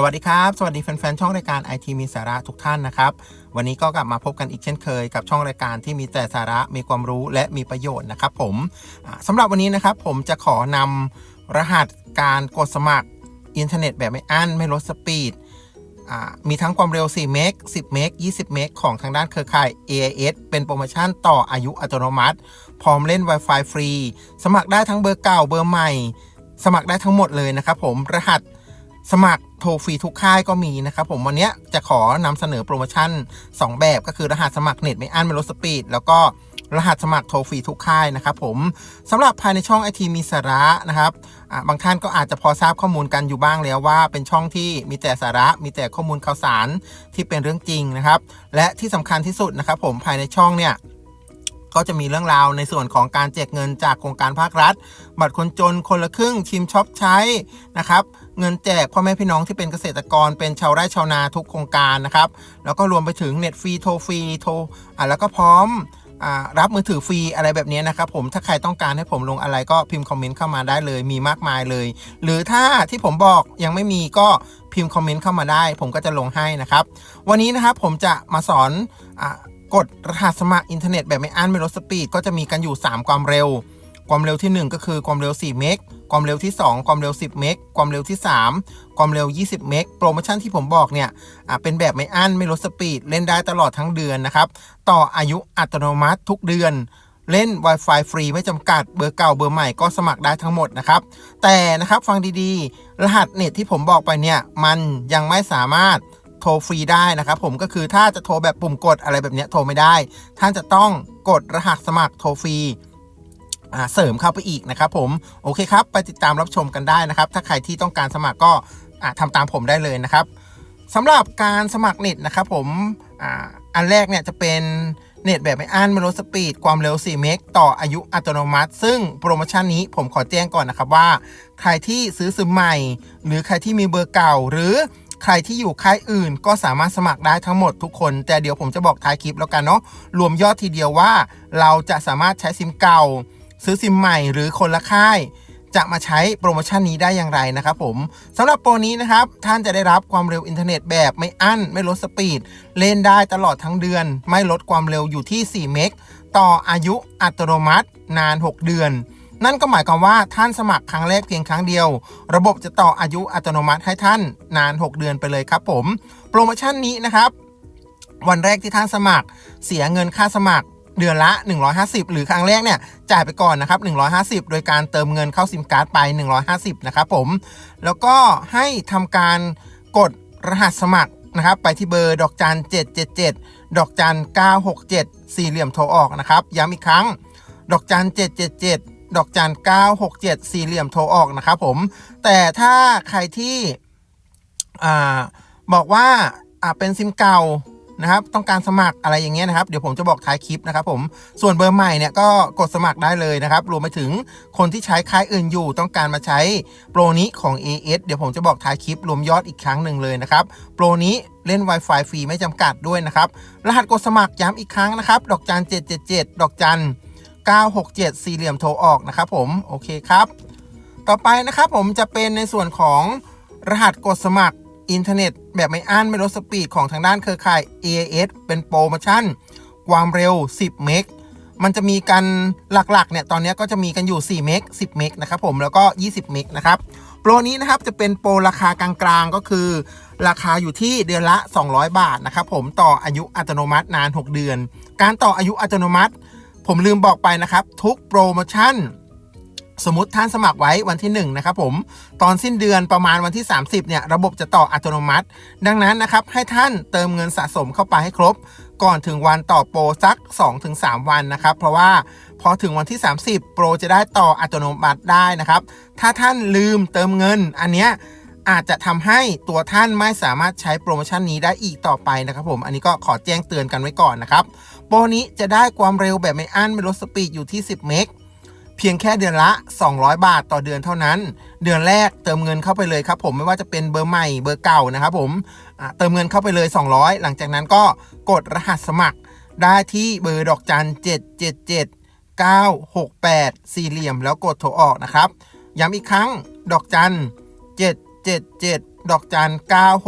สวัสดีครับ สวัสดีแฟนๆ ช่องรายการ IT มีสาระทุกท่านนะครับ วันนี้ก็กลับมาพบกันอีกเช่นเคย กับช่องรายการที่มีแต่สาระมีความรู้และมีประโยชน์นะครับผมอ่าสำหรับวันนี้นะครับผมจะขอนำรหัสการกดสมัครอินเทอร์เน็ตแบบไม่อั้นไม่ลดสปีดมีทั้งความเร็ว 4 เมก 10 เมก 20 เมก ของทางด้านเครือข่าย AIS เป็นโปรโมชั่นต่ออายุอัตโนมัติ พร้อมเล่น Wi-Fi ฟรี สมัครได้ทั้งเบอร์เก่าเบอร์ใหม่ สมัครได้ทั้งหมดเลยนะครับผมรหัสสมัคร โทรฟรีทุกค่ายก็มีนะครับผมวันนี้จะขอนำเสนอโปรโมชั่น 2 แบบก็คือรหัสสมัครเน็ตไม่อั้นไม่ลดสปีด แล้วก็รหัสสมัครโทรฟรีทุกค่ายนะครับผมสำหรับภายในช่องไอทีมีสาระนะครับบางท่านก็อาจจะพอทราบข้อมูลกันอยู่บ้างแล้วว่า เป็นช่องที่มีแต่สาระ มีแต่ข้อมูลข่าวสารที่เป็นเรื่องจริงนะครับ และที่สำคัญที่สุดนะครับผมภายในช่องเนี่ย ก็จะมีเรื่องราวในส่วนของการแจกเงินจากโครงการภาครัฐ บัตรคนจนคนละครึ่งชิมช็อปใช้นะครับ เงินแจกพ่อแม่พี่น้องที่เป็นเกษตรกรเป็นชาวไร่ชาวนาทุกโครงการนะครับ แล้วก็รวมไปถึงเน็ตฟรีโทรฟรีโทรอะแล้วก็พร้อมอ่ารับมือถือฟรีอะไรแบบนี้นะครับผมถ้าใครต้องการให้ผมลงอะไรก็พิมพ์คอมเมนต์เข้ามาได้เลยมีมากมายเลย หรือถ้าที่ผมบอกยังไม่มีก็พิมพ์คอมเมนต์เข้ามาได้ ผมก็จะลงให้นะครับ วันนี้นะครับผมจะมาสอนอ่า กดรหัสสมัครอินเทอร์เน็ตแบบไม่อั้นไม่ลดสปีดก็จะมีกันอยู่ 3 ความเร็ว ความเร็วที่ 1 ก็คือความเร็ว 4 เมก ความเร็วที่ 2 ความเร็ว 10 เมก ความเร็วที่ 3 ความเร็ว 20 เมก โปรโมชั่นที่ผมบอกเนี่ยเป็นแบบไม่อั้นไม่ลดสปีด เล่นได้ตลอดทั้งเดือนนะครับ ต่ออายุอัตโนมัติทุกเดือนเล่น Wi-Fi ฟรีไม่จำกัดเบอร์เก่าเบอร์ใหม่ก็สมัครได้ทั้งหมดนะครับ แต่นะครับฟังดีๆ รหัสเน็ตที่ผมบอกไปเนี่ย มันยังไม่สามารถ รฟรีได้นะครับผมก็คือถ้าจะโทรแบบปุ่มกดอะไรแบบนี้โทรไม่ได้ ท่านจะต้องกดรหัสสมัครโทรฟรีเสริมเข้าไปอีกนะครับผมโอเคครับไปติดตามรับชมกันได้นะครับ ถ้าใครที่ต้องการสมัครก็อ่าทำตามผมได้เลยนะครับสำหรับการสมัครเน็ตนะครับผมอ,อันแรกเนี่ยจะเป็นเน็ตแบบไม่อั้นไม่ลดสปีดความเร็ว 4 เมกต่ออายุอัตโนมัติ ซึ่งโปรโมชั่นนี้ผมขอแจ้งก่อนนะครับว่า ใครที่ซื้อซิมใหม่ หรือใครที่มีเบอร์เก่าหรือ ใครที่อยู่ค่ายอื่น ก็สามารถสมัครได้ทั้งหมดทุกคน แต่เดี๋ยวผมจะบอกท้ายคลิปแล้วกันเนาะรวมยอดทีเดียวว่า เราจะสามารถใช้ซิมเก่า ซื้อซิมใหม่หรือคนละค่ายจะมาใช้โปรโมชั่นนี้ได้อย่างไรนะครับผมสำหรับโปรนี้นะครับ ท่านจะได้รับความเร็วอินเทอร์เน็ตแบบไม่อั้น ไม่ลดสปีด เล่นได้ตลอดทั้งเดือน ไม่ลดความเร็วอยู่ที่ 4 เมก ต่ออายุอัตโนมัติ นาน 6 เดือน นั่นก็หมายความว่าท่านสมัครครั้งแรกเพียงครั้งเดียว ระบบจะต่ออายุอัตโนมัติให้ท่านนาน 6 เดือนไปเลยครับผม โปรโมชั่นนี้นะครับ วันแรกที่ท่านสมัคร เสียเงินค่าสมัครเดือนละ 150 หรือครั้งแรกเนี่ยจ่ายไปก่อนนะครับ 150 โดยการเติมเงินเข้าซิมการ์ดไป 150 นะครับผม แล้วก็ให้ทำการกดรหัสสมัครนะครับ ไปที่เบอร์ดอกจัน 777 ดอกจัน 967 สี่เหลี่ยมโทรออกนะครับ ย้ำอีกครั้ง ดอกจัน 777 ดอกจัน967 สี่เหลี่ยมโทรออกนะครับผม แต่ถ้าใครที่อ่าบอกว่าอ่าเป็นซิมเก่านะครับ ต้องการสมัครอะไรอย่างเงี้ยนะครับ เดี๋ยวผมจะบอกท้ายคลิปนะครับผม ส่วนเบอร์ใหม่เนี่ยก็กดสมัครได้เลยนะครับ รวมไปถึงคนที่ใช้ค่ายอื่นอยู่ ต้องการมาใช้โปรนี้ของ AS เดี๋ยวผมจะบอกท้ายคลิปรวมยอดอีกครั้งหนึ่งเลยนะครับ โปรนี้เล่น Wi-Fi ฟรีไม่จำกัดด้วยนะครับ รหัสกดสมัครย้ำอีกครั้งนะครับ ดอกจัน777 ดอกจัน 967 สี่เหลี่ยมโทรออกนะครับผมโอเคครับ ต่อไปนะครับผมจะเป็นในส่วนของรหัสกดสมัครอินเทอร์เน็ต แบบไม่อั้นไม่ลดสปีดของทางด้านเครือข่าย AIS เป็นโปรโมชั่น ความเร็ว 10 เมกมันจะมีกันหลักๆเนี่ยตอนนี้ก็จะมีกันอยู่ 4 เมก 10 เมกนะครับผมแล้วก็ 20 เมกนะครับโปรนี้นะครับจะเป็นโปรราคากลางๆก็คือ ราคาอยู่ที่เดือนละ 200 บาทนะครับผมต่ออายุอัตโนมัตินาน 6 เดือน การต่ออายุอัตโนมัติ ผมลืมบอกไปนะครับ ทุกโปรโมชั่น สมมติท่านสมัครไว้วันที่1นะครับผมตอนสิ้นเดือนประมาณวันที่ 30เนี่ยระบบจะต่ออัตโนมัติ ดังนั้นนะครับให้ท่านเติมเงินสะสมเข้าไปให้ครบ ก่อนถึงวันต่อโปรสัก 2-3 วันนะครับ เพราะว่าพอถึงวันที่ 30 โปรจะได้ต่ออัตโนมัติได้นะครับ ถ้าท่านลืมเติมเงิน อันเนี้ยอาจจะทำให้ตัวท่านไม่สามารถใช้โปรโมชั่นนี้ได้อีกต่อไปนะครับผม อันนี้ก็ขอแจ้งเตือนกันไว้ก่อนนะครับ โปรนี้จะได้ความเร็วแบบไม่อั้นไม่ลดสปีดอยู่ที่ 10 เมก เพียงแค่เดือนละ 200 บาทต่อเดือนเท่านั้น เดือนแรกเติมเงินเข้าไปเลยครับผมไม่ว่าจะเป็นเบอร์ใหม่เบอร์เก่านะครับผมเติมเงินเข้าไปเลย 200 หลังจากนั้นก็กดรหัสสมัครได้ที่เบอร์ดอกจัน 777 968 สี่เหลี่ยมแล้วกดโทรออกนะครับ ย้ำอีกครั้งดอกจัน 777 ดอกจัน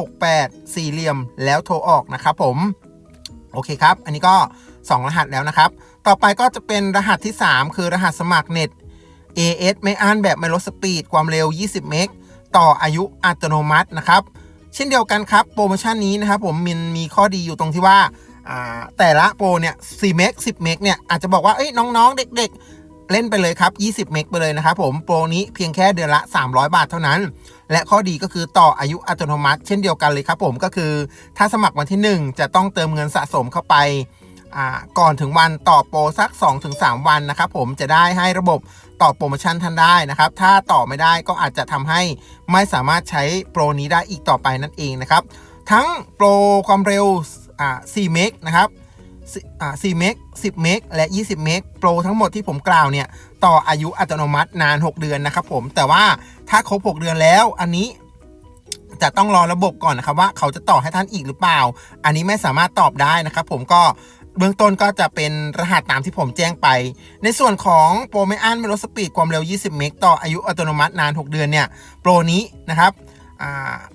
968 สี่เหลี่ยมแล้วโทรออกนะครับผม โอเคครับ อันนี้ก็ 2 รหัสแล้วนะครับ ต่อไปก็จะเป็นรหัสที่ 3 คือรหัสสมัครเน็ต AS ไม่อั้นแบบไม่ลดสปีดความเร็ว 20 เมกต่ออายุอัตโนมัตินะครับ เช่นเดียวกันครับ โปรโมชั่นนี้นะครับผมมันมีข้อดีอยู่ตรงที่ว่า แต่ละโปรเนี่ย4เมก10 เมกเนี่ยอาจจะบอกว่าเอ้ยน้องๆ เด็กๆ เล่นไปเลยครับ 20 เมกไปเลยนะครับผมโปรนี้เพียงแค่เดือนละ 300 บาทเท่านั้น และข้อดีก็คือต่ออายุอัตโนมัติ เช่นเดียวกันเลยครับผมก็คือถ้าสมัครวันที่ 1 จะต้องเติมเงินสะสมเข้าไป ก่อนถึงวันต่อโปรสัก 2-3 วันนะครับผมจะได้ให้ระบบต่อโปรโมชั่นท่านได้นะครับ ถ้าต่อไม่ได้ก็อาจจะทำให้ไม่สามารถใช้โปรนี้ได้อีกต่อไปนั่นเองนะครับ ทั้งโปรความเร็ว4เมกนะครับ4อ่า4เมก10 เมกและ 20 เมกโปรทั้งหมดที่ผมกล่าวเนี่ย ต่ออายุอัตโนมัตินาน 6 เดือนนะครับผม แต่ว่าถ้าครบ 6 เดือนแล้วอันนี้จะต้องรอระบบก่อนนะครับว่าเขาจะต่อให้ท่านอีกหรือเปล่า อันนี้ไม่สามารถตอบได้นะครับผมก็ เบื้องต้นก็จะเป็นรหัสตามที่ผมแจ้งไป ในส่วนของโปรไม่อั้นไม่ลดสปีดความเร็ว 20 เมกต่ออายุอัตโนมัตินาน 6 เดือนเนี่ย โปรนี้นะครับ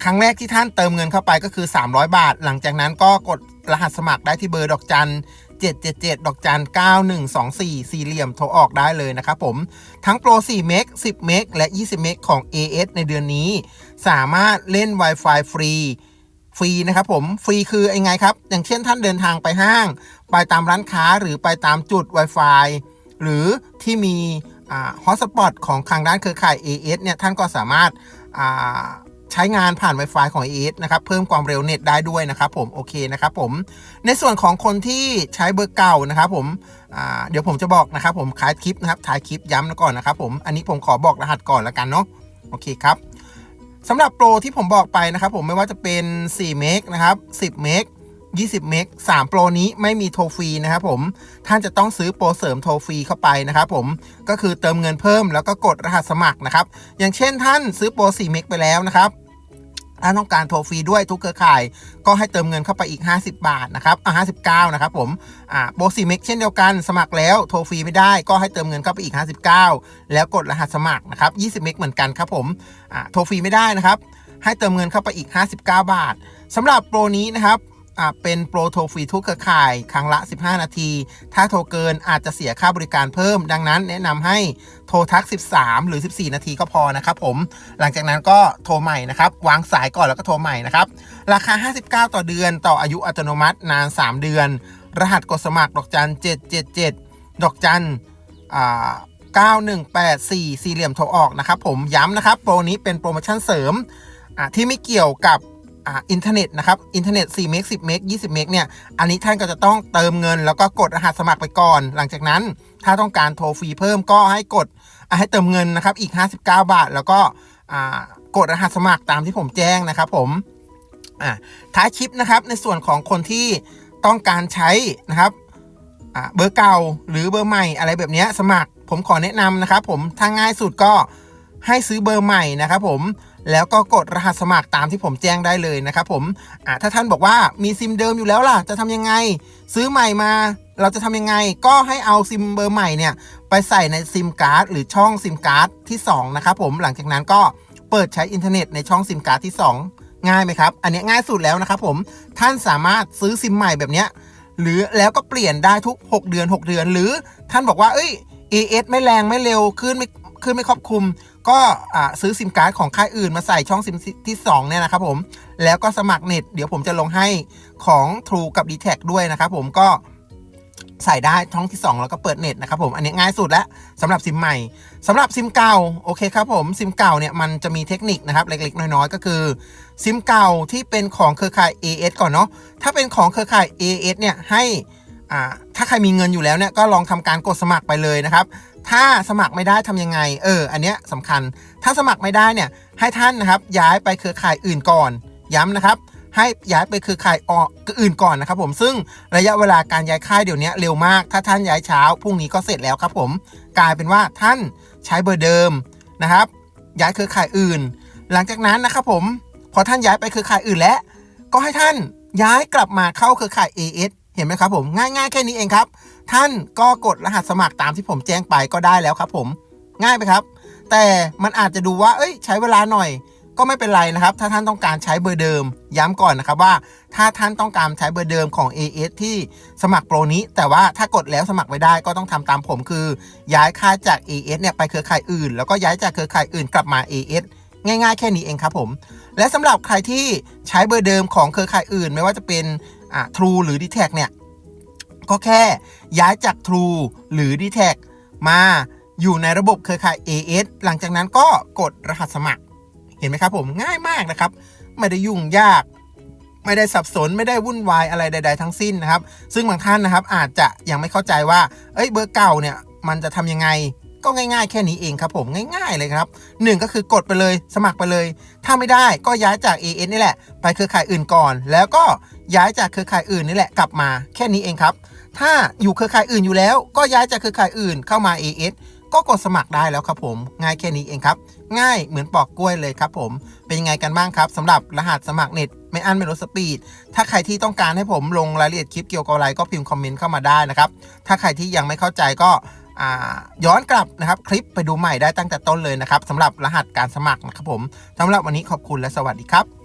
ครั้งแรกที่ท่านเติมเงินเข้าไปก็คือ 300 บาท หลังจากนั้นก็กดรหัสสมัครได้ที่เบอร์ดอกจัน777 ดอกจัน 9124 สี่เหลี่ยมโทรออกได้เลยนะครับผม ทั้งโปร 4 เมก 10 เมก และ 20 เมกของ AS ในเดือนนี้ สามารถเล่น Wi-Fi ฟรี ฟรีนะครับผมฟรีคือยังไงครับ อย่างเช่นท่านเดินทางไปห้าง ไปตามร้านค้าหรือไปตามจุด Wi-Fi หรือที่มีฮอตสปอตของทางด้านเครือข่าย AS เนี่ยท่านก็สามารถาใช้งานผ่าน Wi-Fi ของ AS นะครับ เพิ่มความเร็วเน็ตได้ด้วยนะครับผม โอเคนะครับผม ในส่วนของคนที่ใช้เบอร์เก่านะครับผมเดี๋ยวผมจะบอกนะครับผมท้ายคลิปนะครับท้ายคลิปย้ำก่อนนะครับผม อันนี้ผมขอบอกรหัสก่อนแล้วกันเนาะ โอเคครับ สำหรับโปรที่ผมบอกไปนะครับผมไม่ว่าจะเป็น4เมกนะครับ10เมก20 เมก3โปรนี้ไม่มีโทรฟรีนะครับผม ท่านจะต้องซื้อโปรเสริมโทรฟรีเข้าไปนะครับผม ก็คือเติมเงินเพิ่มแล้วก็กดรหัสสมัครนะครับ อย่างเช่นท่านซื้อโปร4เมกไปแล้วนะครับ ถ้าต้องการโทรฟรีด้วยทุกเครือข่าย ก็ให้เติมเงินเข้าไปอีก 50 บาทนะครับอ่า59 นะครับผมอ่าโปร4เมกเช่นเดียวกันสมัครแล้วโทรฟรีไม่ได้ก็ให้เติมเงินเข้าไปอีก 59 แล้วกดรหัสสมัครนะครับ20เมกเหมือนกันครับผมอ่าโทรฟรีไม่ได้นะครับ ให้เติมเงินเข้าไปอีก 59 บาทสำหรับโปรนี้นะครับ เป็นโปรโทรฟรีทุกเครือข่าย ครั้งละ 15 นาที ถ้าโทรเกินอาจจะเสียค่าบริการเพิ่ม ดังนั้นแนะนำให้โทรทัก 13 หรือ 14 นาทีก็พอนะครับผม หลังจากนั้นก็โทรใหม่นะครับ วางสายก่อนแล้วก็โทรใหม่นะครับ ราคา 59 ต่อเดือน ต่ออายุอัตโนมัตินาน 3 เดือน รหัสกดสมัครดอกจัน 777 ดอกจันอ่า9184 สี่เหลี่ยมโทรออกนะครับผมย้ำนะครับ โปรนี้เป็นโปรโมชั่นเสริมที่ไม่เกี่ยวกับ อ่าอินเทอร์เน็ตนะครับอินเทอร์เน็ต4เมก10เมก20เมกเนี่ยอันนี้ท่านก็จะต้องเติมเงิน แล้วก็กดรหัสสมัครไปก่อน หลังจากนั้นถ้าต้องการโทรฟรีเพิ่มก็ให้กดให้เติมเงินนะครับอีก 59 บาท แล้วก็กดรหัสสมัครตามที่ผมแจ้งนะครับผมท้ายคลิปนะครับในส่วนของคนที่ต้องการใช้นะครับเบอร์เก่าหรือเบอร์ใหม่อะไรแบบนี้สมัครผมขอแนะนำนะครับผมถ้าง่ายสุดก็ให้ซื้อเบอร์ใหม่นะครับผม แล้วก็กดรหัสสมัครตามที่ผมแจ้งได้เลยนะครับผมอ่าถ้าท่านบอกว่ามีซิมเดิมอยู่แล้วล่ะ จะทำยังไง ซื้อใหม่มา เราจะทำยังไง ก็ให้เอาซิมเบอร์ใหม่เนี่ยไปใส่ในซิมการ์ดหรือช่องซิมการ์ดที่ 2 นะครับผมหลังจากนั้นก็เปิดใช้อินเทอร์เน็ตในช่องซิมการ์ดที่ 2 ง่ายไหมครับ อันนี้ง่ายสุดแล้วนะครับผมท่านสามารถซื้อซิมใหม่แบบเนี้ยหรือแล้วก็เปลี่ยนได้ทุก 6 เดือน 6 เดือน หรือท่านบอกว่าเอ้ย AS ไม่แรงไม่เร็วขึ้นไม่ ขึ้นไม่ครอบคลุม ก็ซื้อซิมการ์ดของค่ายอื่นมาใส่ช่องซิมที่2เนี่ยนะครับผมแล้วก็สมัครเน็ตเดี๋ยวผมจะลงให้ของ True กับ d t แทด้วยนะครับผมก็ใส่ได้ช่องที่ 2 แล้วก็เปิดเน็ตนะครับผมอันนี้ง่ายสุดแล้วสำหรับซิมใหม่สำหรับซิมเก่าโอเคครับผมซิมเก่าเนี่ยมันจะมีเทคนิคนะครับเล็กๆ น้อยๆ ก็คือซิมเก่าที่เป็นของเครือข่าย AS ก่อนเนาะถ้าเป็นของเครือข่าย AS เนี่ยให้อ่าถ้าใครมีเงินอยู่แล้วเนี่ยก็ลองทำการกดสมัครไปเลยนะครับ ถ้าสมัครไม่ได้ทำยังไง เออ อันเนี้ยสำคัญ ถ้าสมัครไม่ได้เนี่ย ให้ท่านนะครับ ย้ายไปเครือข่ายอื่นก่อน ย้ำนะครับ ให้ย้ายไปเครือข่ายอื่นก่อนนะครับผม ซึ่งระยะเวลาการย้ายค่ายเดี๋ยวนี้เร็วมาก ถ้าท่านย้ายเช้าพรุ่งนี้ก็เสร็จแล้วครับผม กลายเป็นว่าท่านใช้เบอร์เดิมนะครับ ย้ายเครือข่ายอื่น หลังจากนั้นนะครับผม พอท่านย้ายไปเครือข่ายอื่นแล้ว ก็ให้ท่านย้ายกลับมาเข้าเครือข่าย AS เห็นไหมครับผมง่ายๆแค่นี้เองครับ ท่านก็กดรหัสสมัครตามที่ผมแจ้งไปก็ได้แล้วครับ ผมง่ายไหมครับ แต่มันอาจจะดูว่า เอ้ย ใช้เวลาหน่อย ก็ไม่เป็นไรนะครับ ถ้าท่านต้องการใช้เบอร์เดิม ย้ำก่อนนะครับว่า ถ้าท่านต้องการใช้เบอร์เดิมของ AS ที่สมัครโปรนี้ แต่ว่าถ้ากดแล้วสมัครไม่ได้ก็ต้องทำตามผมคือ ย้ายค่าจาก AS เนี่ยไปเครือข่ายอื่น แล้วก็ย้ายจากเครือข่ายอื่นกลับมา AS ง่ายๆ แค่นี้เองครับผม และสำหรับใครที่ใช้เบอร์เดิมของเครือข่ายอื่น ไม่ว่าจะเป็น อ่า True หรือ d t แทเนี่ย ก็แค่ย้ายจาก True หรือ d t แทมาอยู่ในระบบเครือข่าย AS หลังจากนั้นก็กดรหัสสมัคร เห็นไหมครับผมง่ายมากนะครับ ไม่ได้ยุ่งยาก ไม่ได้สับสนไม่ได้วุ่นวายอะไรใด ๆ ทั้งสิ้นนะครับ ซึ่งบางท่านนะครับอาจจะยังไม่เข้าใจว่า เอ้ยเบอร์เก่าเนี่ยมันจะทำยังไงก็ง่ายๆ แค่นี้เองครับผมง่ายๆเลยครับหนึ่งก็คือกดไปเลยสมัครไปเลย ถ้าไม่ได้ก็ย้ายจาก AS นี่แหละ ไปเครือข่ายอื่นก่อน แล้วก็ ย้ายจากเครือข่ายอื่นนี่แหละกลับมาแค่นี้เองครับ ถ้าอยู่เครือข่ายอื่นอยู่แล้ว ก็ย้ายจากเครือข่ายอื่นเข้ามา AS ก็กดสมัครได้แล้วครับผม ง่ายแค่นี้เองครับ ง่ายเหมือนปอกกล้วยเลยครับผม เป็นยังไงกันบ้างครับสำหรับรหัสสมัครเน็ตไม่อั้นไม่ลดสปีด ถ้าใครที่ต้องการให้ผมลงรายละเอียดคลิปเกี่ยวกับอะไรก็พิมพ์คอมเมนต์เข้ามาได้นะครับ ถ้าใครที่ยังไม่เข้าใจก็ย้อนกลับนะครับคลิปไปดูใหม่ได้ตั้งแต่ต้นเลยนะครับสำหรับรหัสการสมัครนะครับผมสำหรับวันนี้ขอบคุณและสวัสดีครับ